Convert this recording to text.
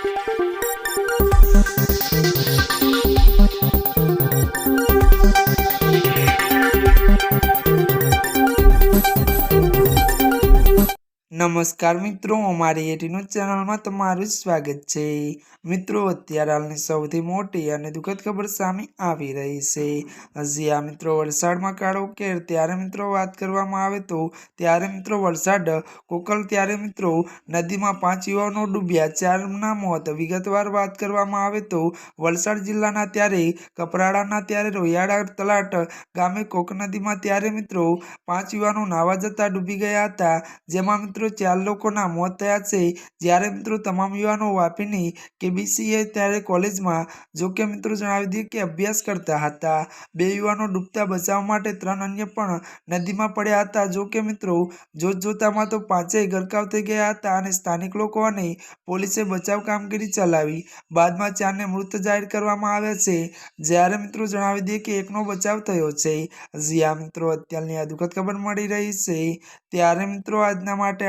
Thank you. નમસ્કાર મિત્રો, અમારી એટીનું ચેનલમાં તમારું સ્વાગત છે. મિત્રો, અત્યારે હાલની સૌથી મોટી અને દુઃખદ ખબર સામે આવી રહી છે. હજી આ મિત્રો વલસાડમાં કાળો કેર, ત્યારે મિત્રો વાત કરવામાં આવે તો, ત્યારે મિત્રો વલસાડ, કોકલ, ત્યારે મિત્રો નદીમાં પાંચ યુવાનો ડૂબ્યા. ચારના મોત, વિગતવાર વાત કરવામાં આવે તો, વલસાડ જિલ્લાના ત્યારે, કપરાડાના ત્યારે રોયાડા તલાટ ગામે કોક નદીમાં ત્યારે મિત્રો પાંચ યુવાનો નાવા જતા ડૂબી ગયા હતા. જેમાં મિત્રો ચાર લોકોના મોત થયા છે. જ્યારે મિત્રો તમામ યુવાનો વાપીની કેબીસીએ ત્યારે કોલેજમાં જો કે મિત્રો જણાવી દઈએ કે અભ્યાસ કરતા હતા. બે યુવાનો ડૂબતા બચાવવા માટે ત્રણ અન્ય પણ નદીમાં પડ્યા હતા. જો કે મિત્રો જોત જોતામાં તો પાંચેય ગરકાવ થઈ ગયા હતા અને સ્થાનિક લોકો અને પોલીસે બચાવ કામગીરી ચલાવી. બાદમાં ચારને મૃત જાહેર કરવામાં આવ્યા છે. જ્યારે મિત્રો જણાવી દઈએ કે એકનો બચાવ થયો છે. જ્યાં મિત્રો, અત્યારની આ દુઃખદ ખબર મળી રહી છે. ત્યારે મિત્રો, આજના માટે